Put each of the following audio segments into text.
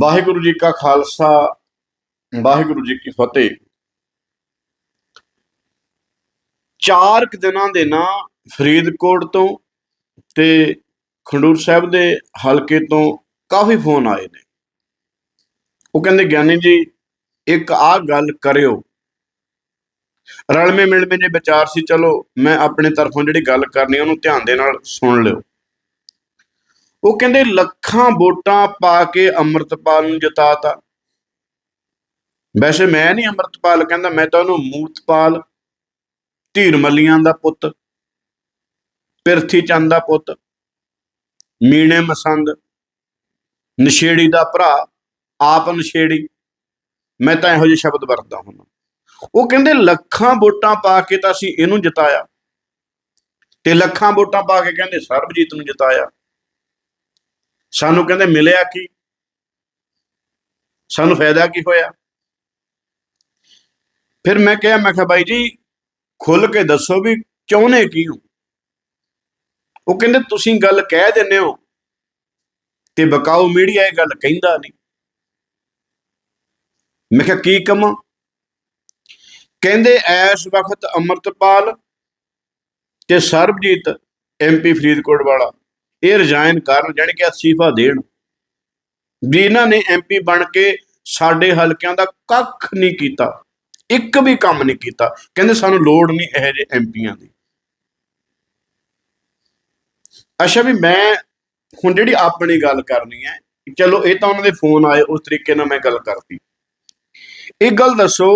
ਵਾਹਿਗੁਰੂ ਜੀ ਕਾ ਖਾਲਸਾ, ਵਾਹਿਗੁਰੂ ਜੀ ਕੀ ਫਤਿਹ। ਚਾਰ ਕੁ ਦਿਨਾਂ ਦੇ ਨਾ ਫਰੀਦਕੋਟ ਤੋਂ ਤੇ ਖੰਡੂਰ ਸਾਹਿਬ ਦੇ ਹਲਕੇ ਤੋਂ ਕਾਫੀ ਫੋਨ ਆਏ ਨੇ। ਉਹ ਕਹਿੰਦੇ, ਗਿਆਨੀ ਜੀ, ਇੱਕ ਆ ਗੱਲ ਕਰਿਓ। ਰਲਵੇਂ ਮਿਲਵੇਂ ਦੇ ਵਿਚਾਰ ਸੀ, ਚਲੋ ਮੈਂ ਆਪਣੇ ਤਰਫੋਂ ਜਿਹੜੀ ਗੱਲ ਕਰਨੀ ਉਹਨੂੰ ਧਿਆਨ ਦੇ ਨਾਲ ਸੁਣ ਲਿਓ। ਉਹ ਕਹਿੰਦੇ ਲੱਖਾਂ ਵੋਟਾਂ ਪਾ ਕੇ ਅੰਮ੍ਰਿਤਪਾਲ ਨੂੰ ਜਿਤਾਤਾ। ਵੈਸੇ ਮੈਂ ਨਹੀਂ ਅੰਮ੍ਰਿਤਪਾਲ ਕਹਿੰਦਾ, ਮੈਂ ਤਾਂ ਉਹਨੂੰ ਮੂਤਪਾਲ ਧੀਰ ਮੱਲੀਆਂ ਦਾ ਪੁੱਤ, ਪਿਰਥੀ ਚੰਦ ਦਾ ਪੁੱਤ, ਮੀਣੇ ਮਸੰਦ, ਨਸ਼ੇੜੀ ਦਾ ਭਰਾ, ਆਪ ਨਸ਼ੇੜੀ। ਮੈਂ ਤਾਂ ਇਹੋ ਜਿਹੇ ਸ਼ਬਦ ਵਰਤਦਾ ਹੁੰਦਾ। ਉਹ ਕਹਿੰਦੇ ਲੱਖਾਂ ਵੋਟਾਂ ਪਾ ਕੇ ਤਾਂ ਅਸੀਂ ਇਹਨੂੰ ਜਿਤਾਇਆ। ਤੇ ਲੱਖਾਂ ਵੋਟਾਂ ਪਾ ਕੇ ਕਹਿੰਦੇ ਸਰਬਜੀਤ ਨੂੰ ਜਿਤਾਇਆ। ਸਾਨੂੰ ਕਹਿੰਦੇ ਮਿਲਿਆ ਕੀ? ਸਾਨੂੰ ਫਾਇਦਾ ਕੀ ਹੋਇਆ? ਫਿਰ ਮੈਂ ਕਿਹਾ ਮੈਂ ਕਿਹਾ ਬਾਈ ਜੀ ਖੁੱਲ ਕੇ ਦੱਸੋ ਵੀ ਚਾਹੁੰਦੇ ਕੀ ਹੋ? ਉਹ ਕਹਿੰਦੇ, ਤੁਸੀਂ ਗੱਲ ਕਹਿ ਦਿੰਦੇ ਹੋ ਤੇ ਬਕਾਊ ਮੀਡੀਆ ਇਹ ਗੱਲ ਕਹਿੰਦਾ ਨਹੀਂ। ਮੈਂ ਕਿਹਾ, ਕੀ ਕਮਾਂ? ਕਹਿੰਦੇ, ਐਸ ਵਕਤ ਅਮਰਤਪਾਲ ਤੇ ਸਰਬਜੀਤ ਐਮਪੀ ਫਰੀਦਕੋਟ ਵਾਲਾ। ਇਹ ਰਿਜ਼ਾਈਨ ਕਰਨ ਜਾਣੀ ਕਿ ਅਸਤੀਫਾ ਦੇਣ। ਵੀ ਇਹਨਾਂ ਨੇ ਐਮਪੀ ਬਣ ਕੇ ਸਾਡੇ ਹਲਕਿਆਂ ਦਾ ਕੱਖ ਨਹੀਂ ਕੀਤਾ, ਇੱਕ ਵੀ ਕੰਮ ਨਹੀਂ ਕੀਤਾ। ਕਹਿੰਦੇ ਸਾਨੂੰ ਲੋੜ ਨਹੀਂ ਇਹੋ ਜਿਹੇ ਐਮਪੀਆਂ ਦੀ। ਅੱਛਾ ਵੀ ਮੈਂ ਹੁਣ ਜਿਹੜੀ ਆਪਣੀ ਗੱਲ ਕਰਨੀ ਹੈ, ਚਲੋ ਇਹ ਤਾਂ ਉਹਨਾਂ ਦੇ ਫੋਨ ਆਏ, ਉਸ ਤਰੀਕੇ ਨਾਲ ਮੈਂ ਗੱਲ ਕਰਤੀ। ਇਹ ਗੱਲ ਦੱਸੋ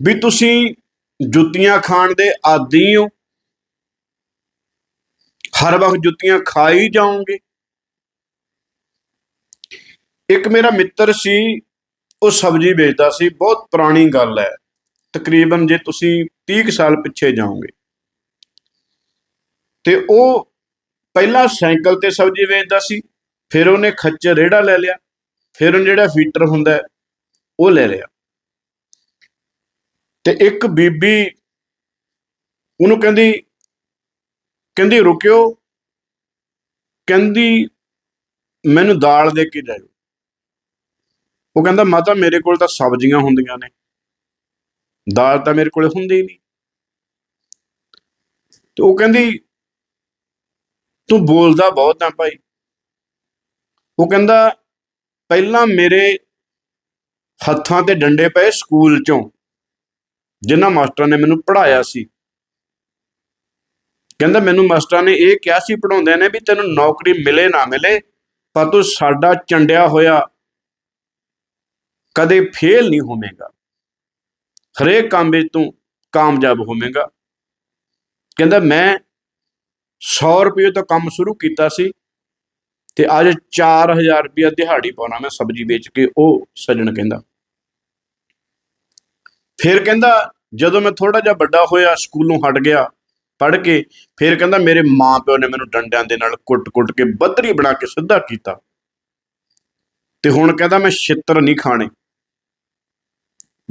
ਵੀ ਤੁਸੀਂ ਜੁੱਤੀਆਂ ਖਾਣ ਦੇ ਆਦੀ ਹੋ ਹਰ ਵਕਤ ਜੁੱਤੀਆਂ ਖਾਈ ਜਾਓਗੇ ਇੱਕ ਮੇਰਾ ਮਿੱਤਰ ਸੀ, ਉਹ ਸਬਜ਼ੀ ਵੇਚਦਾ ਸੀ, ਬਹੁਤ ਪੁਰਾਣੀ ਗੱਲ ਹੈ। ਤਕਰੀਬਨ ਜੇ ਤੁਸੀਂ 30 ਕੁ ਸਾਲ ਪਿੱਛੇ ਜਾਓਗੇ। ਤੇ ਉਹ ਪਹਿਲਾਂ ਸਾਈਕਲ ਤੇ ਸਬਜ਼ੀ ਵੇਚਦਾ ਸੀ, ਫਿਰ ਉਹਨੇ ਖੱਚਰ ਰੇੜਾ ਲੈ ਲਿਆ, ਫਿਰ ਉਹ ਜਿਹੜਾ ਫੀਟਰ ਹੁੰਦਾ, ਉਹ ਲੈ ਲਿਆ। ਤੇ ਇੱਕ ਬੀਬੀ ਉਹਨੂੰ ਕਹਿੰਦੀ ਕਹਿੰਦੀ, ਰੁਕਿਓ। ਕਹਿੰਦੀ, ਮੈਨੂੰ ਦਾਲ ਦੇ ਕੇ ਜਾਇਓ। ਉਹ ਕਹਿੰਦਾ, ਮਾਤਾ, ਮੇਰੇ ਕੋਲ ਤਾਂ ਸਬਜ਼ੀਆਂ ਹੁੰਦੀਆਂ ਨੇ। ਦਾਲ ਤਾਂ ਮੇਰੇ ਕੋਲ ਹੁੰਦੀ ਨਹੀਂ। ਤੇ ਉਹ ਕਹਿੰਦੀ, ਤੂੰ ਬੋਲਦਾ ਬਹੁਤ ਆ ਭਾਈ। ਉਹ ਕਹਿੰਦਾ, ਪਹਿਲਾਂ ਮੇਰੇ ਹੱਥਾਂ ਤੇ ਡੰਡੇ ਪਏ ਸਕੂਲ ਚੋਂ ਜਿਨ੍ਹਾਂ ਮਾਸਟਰਾਂ ਨੇ ਮੈਨੂੰ ਪੜ੍ਹਾਇਆ ਸੀ ਕਹਿੰਦਾ, ਮੈਨੂੰ ਮਾਸਟਰਾਂ ਨੇ ਇਹ ਕਿਹਾ ਸੀ ਪੜਾਉਂਦੇ ਨੇ ਵੀ ਤੈਨੂੰ ਨੌਕਰੀ ਮਿਲੇ ਨਾ ਮਿਲੇ, ਪਰ ਤੂੰ ਸਾਡਾ ਚੰਡਿਆ ਹੋਇਆ ਕਦੇ ਫੇਲ ਨਹੀਂ ਹੋਵੇਂਗਾ। ਹਰੇਕ ਕੰਮ ਵਿੱਚ ਤੂੰ ਕਾਮਯਾਬ ਹੋਵੇਂਗਾ। ਕਹਿੰਦਾ, ਮੈਂ 100 ਰੁਪਏ ਤੋਂ ਕੰਮ ਸ਼ੁਰੂ ਕੀਤਾ ਸੀ ਤੇ ਅੱਜ 4000 ਰੁਪਏ ਦਿਹਾੜੀ ਪਾਉਣਾ ਮੈਂ ਸਬਜ਼ੀ ਵੇਚ ਕੇ ਉਹ ਸੱਜਣ ਕਹਿੰਦਾ। ਫਿਰ ਕਹਿੰਦਾ, ਜਦੋਂ ਮੈਂ ਥੋੜਾ ਜਿਹਾ ਵੱਡਾ ਹੋਇਆ, ਸਕੂਲੋਂ ਹਟ ਗਿਆ ਪੜ੍ਹ ਕੇ ਫਿਰ ਕਹਿੰਦਾ ਮੇਰੇ ਮਾਂ ਪਿਓ ਨੇ ਮੈਨੂੰ ਡੰਡਿਆਂ ਦੇ ਨਾਲ ਕੁੱਟ-ਕੁੱਟ ਕੇ ਬੱਦਰੀ ਬਣਾ ਕੇ ਸਿੱਧਾ ਕੀਤਾ। ਤੇ ਹੁਣ ਕਹਿੰਦਾ ਮੈਂ ਛਿੱਤਰ ਨਹੀਂ ਖਾਣੇ।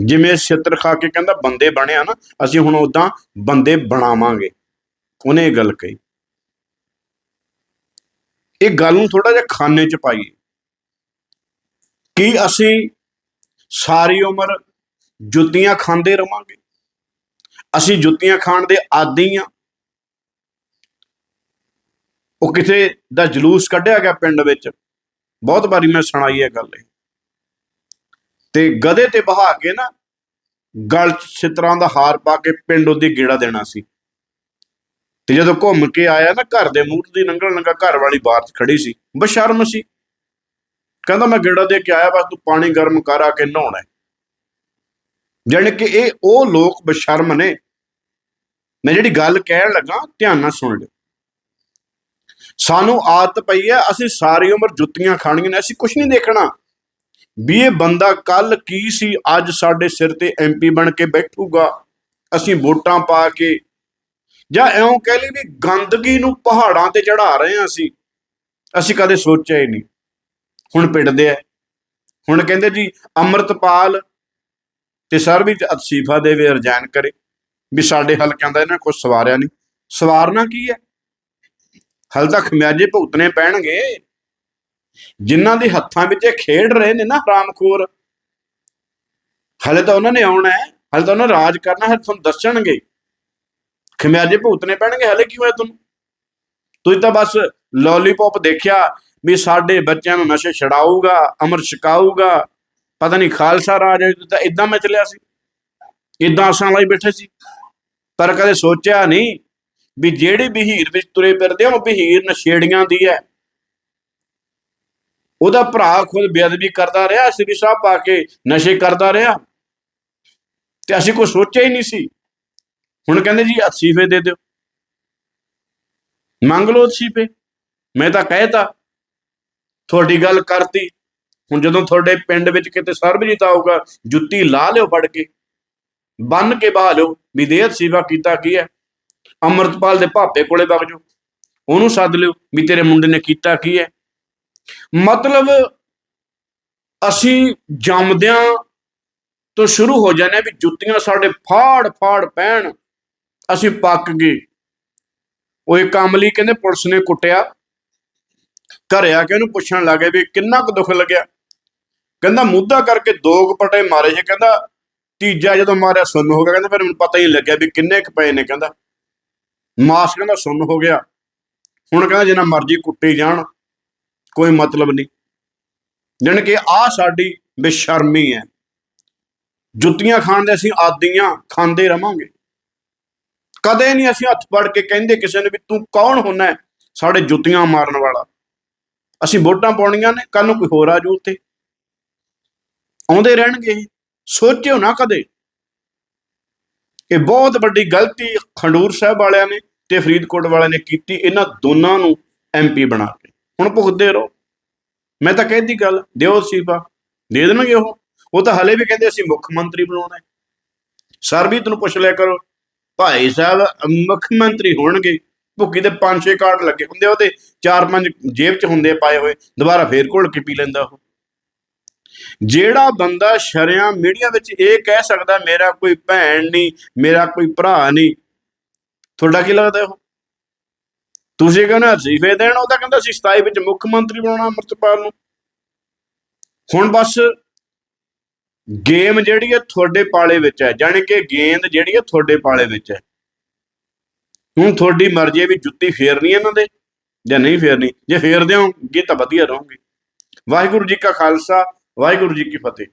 ਜਿਵੇਂ ਛਿੱਤਰ ਖਾ ਕੇ ਕਹਿੰਦਾ ਬੰਦੇ ਬਣਿਆ ਨਾ, ਅਸੀਂ ਹੁਣ ਉਦਾਂ ਬੰਦੇ ਬਣਾਵਾਂਗੇ। ਉਹਨੇ ਇਹ ਗੱਲ ਕਹੀ। ਇਹ ਗੱਲ ਨੂੰ ਥੋੜਾ ਜਿਹਾ ਖਾਨੇ 'ਚ ਪਾਈਏ। ਕੀ ਅਸੀਂ ਸਾਰੀ ਉਮਰ ਜੁੱਤੀਆਂ ਖਾਂਦੇ ਰਵਾਂਗੇ। ਅਸੀਂ ਜੁੱਤੀਆਂ ਖਾਣ ਦੇ ਆਦੀ ਆ। ਉਹ ਕਿਸੇ ਦਾ ਜਲੂਸ ਕੱਢਿਆ ਗਿਆ ਪਿੰਡ ਵਿੱਚ। ਬਹੁਤ ਵਾਰੀ ਮੈਂ ਸੁਣਾਈ ਹੈ ਗੱਲ ਇਹ। ਤੇ ਗਧੇ ਤੇ ਬਹਾ ਕੇ ਨਾ ਗਲ 'ਚ ਛਿੱਤਰਾਂ ਦਾ ਹਾਰ ਪਾ ਕੇ ਪਿੰਡ ਉਹਦੀ ਗੇੜਾ ਦੇਣਾ ਸੀ। ਤੇ ਜਦੋਂ ਘੁੰਮ ਕੇ ਆਇਆ ਨਾ ਘਰ ਦੇ ਮੂਹਰ ਦੀ ਲੰਘਣ ਲੱਗਾ ਘਰ ਵਾਲੀ ਬਾਹਰ 'ਚ ਖੜੀ ਸੀ। ਬਸ਼ਰਮ ਸੀ। ਕਹਿੰਦਾ, ਮੈਂ ਗੇੜਾ ਦੇ ਕੇ ਆਇਆ, ਬਸ ਤੂੰ ਪਾਣੀ ਗਰਮ ਕਰ, ਆ ਕੇ ਨਹਾਉਣਾ ਹੈ। ਜਾਣੀ ਕਿ ਇਹ ਉਹ ਲੋਕ ਬਸ਼ਰਮ ਨੇ। ਮੈਂ ਜਿਹੜੀ ਗੱਲ ਕਹਿਣ ਲੱਗਾ, ਧਿਆਨ ਨਾਲ ਸੁਣ ਲਿਓ। ਸਾਨੂੰ ਆਦਤ ਪਈ ਹੈ, ਅਸੀਂ ਸਾਰੀ ਉਮਰ ਜੁੱਤੀਆਂ ਖਾਣੀਆਂ ਨੇ, ਅਸੀਂ ਕੁਝ ਨਹੀਂ ਦੇਖਣਾ। ਵੀ ਇਹ ਬੰਦਾ ਕੱਲ ਕੀ ਸੀ, ਅੱਜ ਸਾਡੇ ਸਿਰ ਤੇ ਐਮਪੀ ਬਣ ਕੇ ਬੈਠੂਗਾ, ਅਸੀਂ ਵੋਟਾਂ ਪਾ ਕੇ। ਜਾਂ ਐਉਂ ਕਹਿ ਲਈ ਵੀ ਗੰਦਗੀ ਨੂੰ ਪਹਾੜਾਂ ਤੇ ਚੜਾ ਰਹੇ ਹਾਂ ਅਸੀਂ ਅਸੀਂ ਕਦੇ ਸੋਚਿਆ ਹੀ ਨਹੀਂ। ਹੁਣ ਪਿੱਟਦੇ ਆ। ਹੁਣ ਕਹਿੰਦੇ ਜੀ, ਅੰਮ੍ਰਿਤਪਾਲ ਤੇ ਸਰ ਵੀ ਅਤਸੀਫਾ ਦੇਵੇ, ਰਜਾਨ ਕਰੇ। ਵੀ ਸਾਡੇ ਹਲਕਿਆਂ ਦਾ ਇਹਨਾਂ ਕੁਝ ਸਵਾਰਿਆ ਨਹੀਂ। ਸਵਾਰਨਾ ਕੀ ਹੈ? ਹਲ ਤਾਂ ਖਮਿਆਜੇ ਭੁਗਤਣੇ ਪੈਣਗੇ। ਜਿਨ੍ਹਾਂ ਦੇ ਹੱਥਾਂ ਵਿੱਚ ਇਹ ਖੇਡ ਰਹੇ ਨੇ ਨਾ ਹਰਾਮਖੋਰ ਹਲੇ ਤਾਂ ਉਹਨਾਂ ਨੇ ਆਉਣਾ ਹੈ, ਹਲੇ ਤਾਂ ਉਹਨਾਂ ਨੇ ਰਾਜ ਕਰਨਾ ਹੈ ਤੁਹਾਨੂੰ ਦੱਸਣਗੇ ਖਮਿਆਜੇ ਭੁਗਤਣੇ ਪੈਣਗੇ, ਹਲੇ ਕਿਉਂ ਹੋਇਆ ਤੁਹਾਨੂੰ? ਤੁਸੀਂ ਤਾਂ ਬਸ ਲੋਲੀਪੌਪ ਦੇਖਿਆ ਵੀ ਸਾਡੇ ਬੱਚਿਆਂ ਨੂੰ ਨਸ਼ੇ ਛਡਾਊਗਾ, ਅਮਰ ਛਕਾਊਗਾ, ਪਤਾ ਨਹੀਂ ਖਾਲਸਾ ਰਾਜ ਤਾਂ ਇਦਾਂ ਮੈਂ ਚੱਲਿਆ ਸੀ। ਇਦਾਂ ਆਸਾਂ ਲਈ ਬੈਠੇ ਸੀ। ਪਰ ਕਦੇ ਸੋਚਿਆ ਨਹੀਂ ਵੀ ਜਿਹੜੀ ਬਹੀਰ ਵਿੱਚ ਤੁਰੇ ਫਿਰਦੇ ਆ ਉਹ ਬਹੀਰ ਨਸ਼ੇੜੀਆਂ ਦੀ ਹੈ ਉਹਦਾ ਭਰਾ ਖੁਦ ਬੇਅਦਬੀ ਕਰਦਾ ਰਿਹਾ, ਸ੍ਰੀ ਸਾਹਿਬ ਪਾ ਕੇ ਨਸ਼ੇ ਕਰਦਾ ਰਿਹਾ। ਤੇ ਅਸੀਂ ਕੋਈ ਸੋਚਿਆ ਹੀ ਨਹੀਂ ਸੀ। ਹੁਣ ਕਹਿੰਦੇ ਜੀ ਅਸੀਫੇ ਦੇ ਦਿਓ। ਮੰਗ ਲਓ ਅਸੀਫੇ ਮੈਂ ਤਾਂ ਕਹਿਤਾ, ਤੁਹਾਡੀ ਗੱਲ ਕਰਤੀ। ਹੁਣ ਜਦੋਂ ਤੁਹਾਡੇ ਪਿੰਡ ਵਿੱਚ ਕਿਤੇ ਸਰਬਜੀਤ ਆਊਗਾ, ਜੁੱਤੀ ਲਾ ਲਿਓ ਫੜ ਕੇ। ਬੰਨ ਕੇ ਬਾਹ ਲਿਓ ਵੀ ਦੇ ਅਸੀਫਾ ਕੀਤਾ ਕੀ ਹੈ ਅਮਰਤਪਾਲ ਦੇ ਭਾਪੇ ਕੋਲੇ ਵਗ ਜਾਓ। ਉਹਨੂੰ ਸੱਦ ਲਿਓ ਵੀ ਤੇਰੇ ਮੁੰਡੇ ਨੇ ਕੀਤਾ ਕੀ ਹੈ। ਮਤਲਬ ਅਸੀਂ ਜੰਮਦਿਆਂ ਤੋਂ ਸ਼ੁਰੂ ਹੋ ਜਾਂਦੇ ਹਾਂ ਵੀ ਜੁੱਤੀਆਂ ਸਾਡੇ ਫਾੜ ਫਾੜ ਪੈਣ, ਅਸੀਂ ਪੱਕ ਗਏ। ਉਹ ਇੱਕ ਅਮਲੀ ਕਹਿੰਦੇ ਪੁਲਿਸ ਨੇ ਕੁੱਟਿਆ। ਘਰੇ ਆ ਕੇ ਉਹਨੂੰ ਪੁੱਛਣ ਲੱਗੇ ਵੀ ਕਿੰਨਾ ਕੁ ਦੁੱਖ ਲੱਗਿਆ। ਕਹਿੰਦਾ ਮੁੱਦਾ ਕਰਕੇ ਦੋ ਕੁ ਪਟੇ ਮਾਰੇ ਜੇ ਕਹਿੰਦਾ ਤੀਜਾ ਜਦੋਂ ਮਾਰਿਆ ਸੁੰਨ ਹੋ ਗਿਆ। ਕਹਿੰਦਾ ਫਿਰ ਮੈਨੂੰ ਪਤਾ ਹੀ ਲੱਗਿਆ ਵੀ ਕਿੰਨੇ ਕੁ ਪਏ ਨੇ। ਕਹਿੰਦਾ ਮਾਸ ਕਹਿੰਦਾ ਸੁੰਨ ਹੋ ਗਿਆ। ਹੁਣ ਕਹਿੰਦਾ ਜਿੰਨਾ ਮਰਜ਼ੀ ਕੁੱਟੀ ਜਾਣ, ਕੋਈ ਮਤਲਬ ਨਹੀਂ। ਜਾਣੀ ਕਿ ਆ ਸਾਡੀ ਬੇਸ਼ਰਮੀ ਹੈ। ਜੁੱਤੀਆਂ ਖਾਣ ਦੇ ਅਸੀਂ ਆਦੀਆਂ ਖਾਂਦੇ ਰਵਾਂਗੇ। ਕਦੇ ਨਹੀਂ ਅਸੀਂ ਹੱਥ ਫੜ ਕੇ ਕਹਿੰਦੇ ਕਿਸੇ ਨੂੰ ਵੀ ਤੂੰ ਕੌਣ ਹੁੰਨਾ ਸਾਡੇ ਜੁੱਤੀਆਂ ਮਾਰਨ ਵਾਲਾ। ਅਸੀਂ ਵੋਟਾਂ ਪਾਉਣੀਆਂ ਨੇ ਕੱਲ ਨੂੰ ਕੋਈ ਹੋਰ ਆ ਜੂ ਉੱਤੇ ਆਉਂਦੇ ਰਹਿਣਗੇ ਸੋਚਿਓ ਨਾ ਕਦੇ। ਇਹ ਬਹੁਤ ਵੱਡੀ ਗਲਤੀ ਖੰਡੂਰ ਸਾਹਿਬ ਵਾਲਿਆਂ ਨੇ ਤੇ ਫਰੀਦਕੋਟ ਵਾਲਿਆਂ ਨੇ ਕੀਤੀ, ਇਹਨਾਂ ਦੋਨਾਂ ਨੂੰ ਐਮਪੀ ਬਣਾ ਕੇ। ਹੁਣ ਭੁਗਤਦੇ ਰਹੋ। ਮੈਂ ਤਾਂ ਕਹਿੰਦੀ ਗੱਲ, ਦਿਓ ਸੀਫਾ ਦੇ ਦੇਣਗੇ ਉਹ। ਉਹ ਤਾਂ ਹਲੇ ਵੀ ਕਹਿੰਦੇ ਅਸੀਂ ਮੁੱਖ ਮੰਤਰੀ ਬਣਾਉਣਾ ਹੈ। ਸਰਬਜੀਤ ਨੂੰ ਪੁੱਛ ਲਿਆ ਕਰੋ, ਭਾਈ ਸਾਹਿਬ ਮੁੱਖ ਮੰਤਰੀ ਹੋਣਗੇ, ਭੁੱਕੀ ਦੇ ਪੰਜ ਛੇ ਕਾਰਡ ਲੱਗੇ ਹੁੰਦੇ ਉਹਦੇ, ਚਾਰ ਪੰਜ ਜੇਬ 'ਚ ਹੁੰਦੇ ਪਾਏ ਹੋਏ, ਦੁਬਾਰਾ ਫੇਰ ਘੋਲ ਕੇ ਪੀ ਲੈਂਦਾ ਉਹ। ਜਿਹੜਾ ਬੰਦਾ ਸ਼ਰਿਆਂ ਮੀਡੀਆ ਵਿੱਚ ਇਹ ਕਹਿ ਸਕਦਾ, ਮੇਰਾ ਕੋਈ ਭੈਣ ਨਹੀਂ, ਮੇਰਾ ਕੋਈ ਭਰਾ ਨਹੀਂ। ਤੁਹਾਡਾ ਕੀ ਲੱਗਦਾ ਉਹ? ਤੁਸੀਂ ਕਹਿੰਦੇ ਅਸੀਫੇ ਦੇਣ, ਉਹ ਤਾਂ ਕਹਿੰਦਾ ਸੀ 27 ਵਿੱਚ ਮੁੱਖ ਮੰਤਰੀ ਬਣਾਉਣਾ ਅਮਰਤਪਾਲ ਨੂੰ। ਹੁਣ ਬਸ ਗੇਮ ਜਿਹੜੀ ਹੈ ਤੁਹਾਡੇ ਪਾਲੇ ਵਿੱਚ ਹੈ, ਜਾਣੀ ਕਿ ਗੇਂਦ ਜਿਹੜੀ ਹੈ ਤੁਹਾਡੇ ਪਾਲੇ ਵਿੱਚ ਹੈ। ਹੁਣ ਤੁਹਾਡੀ ਮਰਜ਼ੀ ਹੈ ਵੀ ਜੁੱਤੀ ਫੇਰਨੀ ਇਹਨਾਂ ਦੇ, ਜਾਂ ਨਹੀਂ ਫੇਰਨੀ। ਜੇ ਫੇਰਦੇ ਹੋਗੇ ਤਾਂ ਵਧੀਆ ਰਹੋਗੇ। ਵਾਹਿਗੁਰੂ ਜੀ ਕਾ ਖਾਲਸਾ ਵਾਹਿਗੁਰੂ ਜੀ ਕੀ ਫਤਿਹ।